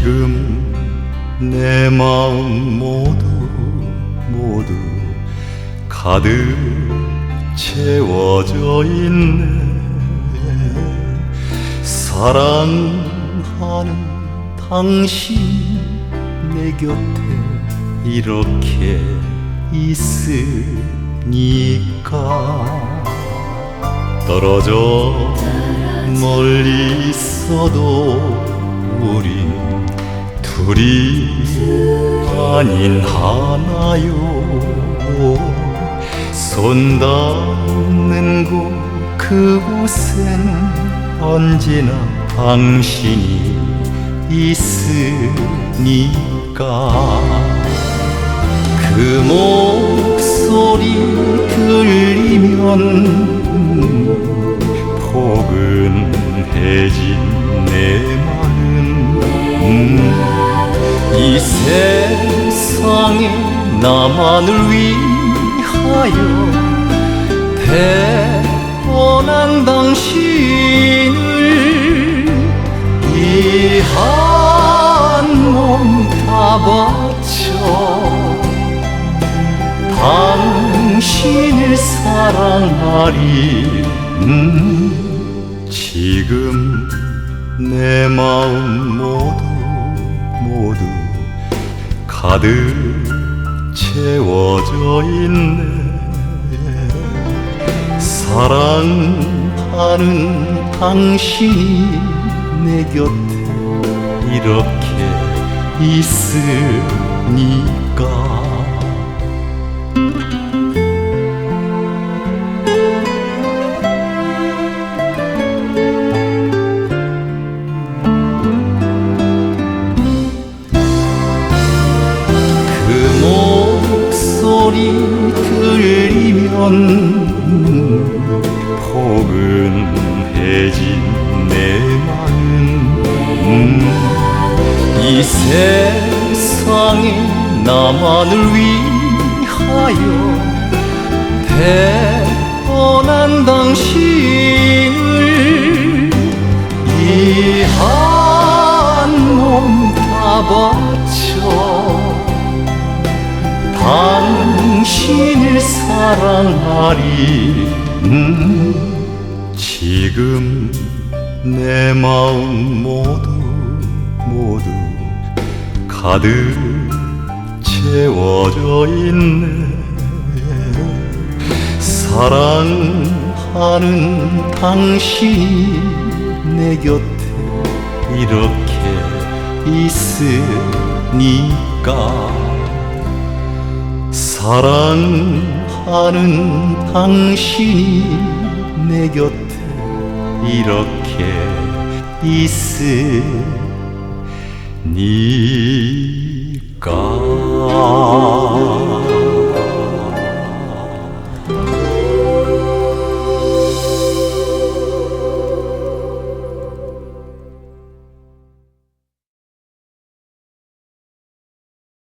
지금 내 마음 모두 모두 가득 채워져 있네. 사랑하는 당신 내 곁에 이렇게 있으니까. 떨어져 멀리 있어도 우리 둘이 아닌 하나요. 손 닿는 곳 그곳엔 언제나 당신이 있으니까. 그 목소리 들리면 포근해진 이 세상에 나만을 위하여 태어난 당신을 이 한 몸 다 바쳐 당신을 사랑하리 음, 지금 내 마음 모두 모두 가득 채워져 있네. 사랑하는 당신이 내 곁에 이렇게 있으니까 소리 들리면 포근해진 내 마음 이 세상에 나만을 위하여 태어난 당신을 이 한 몸 다 바쳐 사랑하리. 음, 지금 내 마음 모두 모두 가득 채워져 있네. 사랑하는 당신이 내 곁에 이렇게 있으니까 사랑하는 당신이 내 곁에 이렇게 있으니까